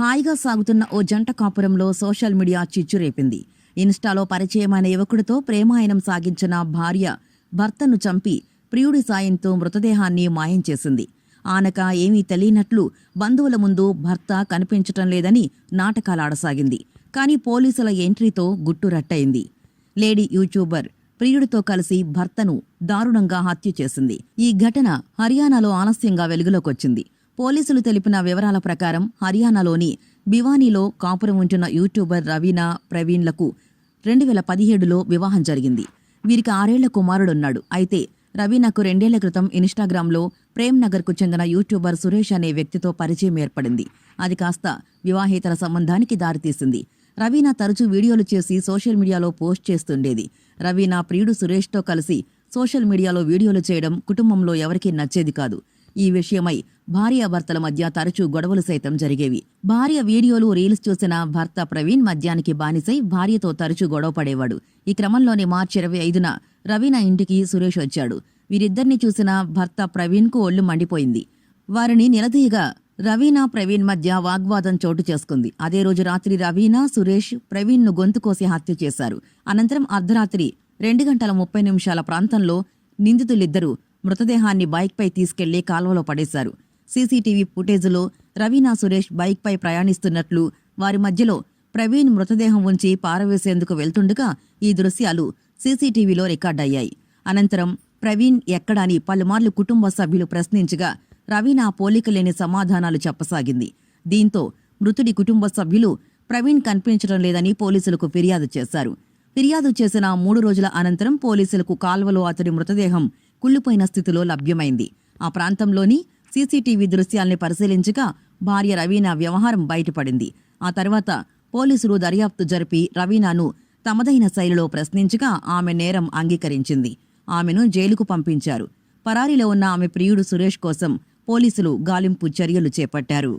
హాయిగా సాగుతున్న ఓ జంట కాపురంలో సోషల్ మీడియా చిచ్చురేపింది ఇన్స్టాలో పరిచయమైన యువకుడితో ప్రేమాయణం సాగించిన భార్య భర్తను చంపి ప్రియుడి సాయంతో మృతదేహాన్ని మాయం చేసింది. ఆనక ఏమీ తెలియనట్లు బంధువుల ముందు భర్త కనిపించటం లేదని నాటకాలాడసాగింది. కానీ పోలీసుల ఎంట్రీతో గుట్టురట్టయింది లేడీ యూట్యూబర్ ప్రియుడితో కలిసి భర్తను దారుణంగా హత్య చేసింది. ఈ ఘటన హర్యానాలో ఆలస్యంగా వెలుగులోకొచ్చింది. పోలీసులు తెలిపిన వివరాల ప్రకారం హర్యానాలోని భివానీలో కాపురం ఉంటున్న యూట్యూబర్ రవీనా ప్రవీణ్లకు రెండు వేల పదిహేడులో వివాహం జరిగింది. వీరికి ఆరేళ్ళ కుమారుడున్నాడు. అయితే రవీనాకు రెండేళ్ళ క్రితం ఇన్స్టాగ్రామ్లో ప్రేమ్ నగర్కు చెందిన యూట్యూబర్ సురేష్ అనే వ్యక్తితో పరిచయం ఏర్పడింది. అది కాస్త వివాహేతర సంబంధానికి దారితీసింది. రవీనా తరచూ వీడియోలు చేసి సోషల్ మీడియాలో పోస్ట్ చేస్తుండేది. రవీనా ప్రియుడు సురేష్తో కలిసి సోషల్ మీడియాలో వీడియోలు చేయడం కుటుంబంలో ఎవరికీ నచ్చేది కాదు. ఈ విషయమై భార్యాభర్తల మధ్య తరచూ గొడవలు సైతం జరిగేవి. భార్య వీడియోలు రీల్స్ చూసిన భర్త ప్రవీణ్ మద్యానికి బానిసై భార్యతో తరచూ గొడవ పడేవాడు. ఈ క్రమంలోనే మార్చి ఇరవై ఐదున రవీణ ఇంటికి సురేష్ వచ్చాడు. వీరిద్దరిని చూసిన భర్త ప్రవీణ్కు ఒళ్ళు మండిపోయింది. వారిని నిలదీయగా రవీణ ప్రవీణ్ మధ్య వాగ్వాదం చోటు చేసుకుంది. అదే రోజు రాత్రి రవీణ సురేష్ ప్రవీణ్ను గొంతు కోసి హత్య చేశారు. అనంతరం అర్ధరాత్రి రెండు గంటల ముప్పై నిమిషాల ప్రాంతంలో నిందితులిద్దరూ మృతదేహాన్ని బైక్పై తీసుకెళ్ళి కాల్వలో పడేశారు. సీసీటీవీ ఫుటేజ్లో రవీనా సురేష్ బైక్పై ప్రయాణిస్తున్నట్లు వారి మధ్యలో ప్రవీణ్ మృతదేహం ఉంచి పారవేసేందుకు వెళ్తుండగా ఈ దృశ్యాలు సీసీటీవీలో రికార్డయ్యాయి. అనంతరం ప్రవీణ్ ఎక్కడాని పలుమార్లు కుటుంబ సభ్యులు ప్రశ్నించగా రవీనా పోలికలేని సమాధానాలు చెప్పసాగింది. దీంతో మృతుడి కుటుంబ సభ్యులు ప్రవీణ్ కనిపించడం లేదని పోలీసులకు ఫిర్యాదు చేశారు. ఫిర్యాదు చేసిన మూడు రోజుల అనంతరం పోలీసులకు కాల్వలో అతడి మృతదేహం కుళ్ళిపోయిన స్థితిలో లభ్యమైంది. ఆ ప్రాంతంలోని సీసీటీవీ దృశ్యాల్ని పరిశీలించగా భార్య రవీనా వ్యవహారం బయటపడింది. ఆ తర్వాత పోలీసులు దర్యాప్తు జరిపి రవీనాను తమదైన శైలిలో ప్రశ్నించగా ఆమె నేరం అంగీకరించింది. ఆమెను జైలుకు పంపించారు. పరారీలో ఉన్న ఆమె ప్రియుడు సురేష్ కోసం పోలీసులు గాలింపు చర్యలు చేపట్టారు.